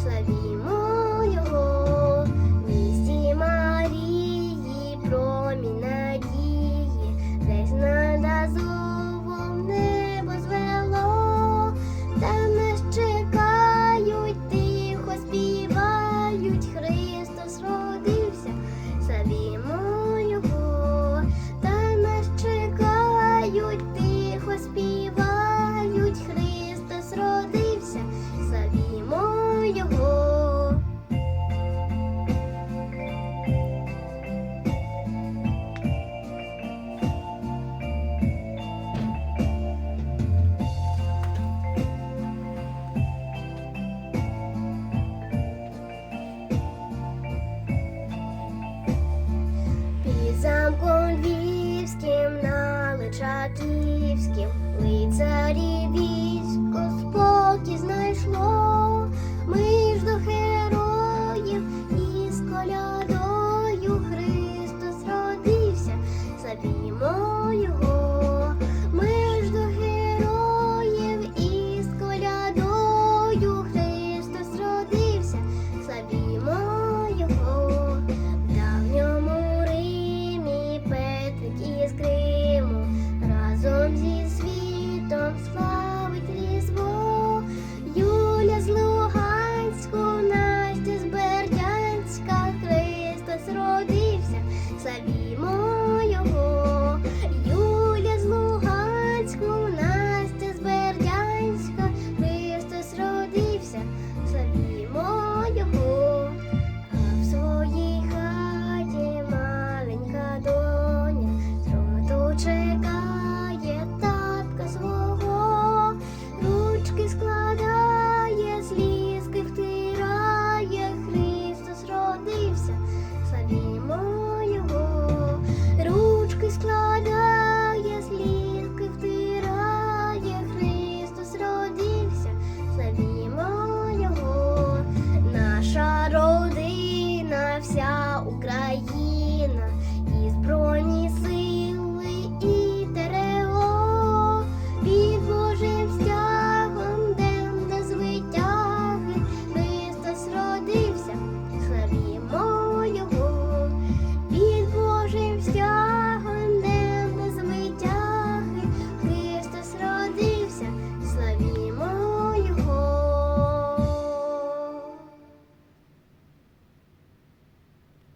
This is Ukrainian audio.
Slavi. На Личаківським лицарі військо спокій знайшло. Ucrânia.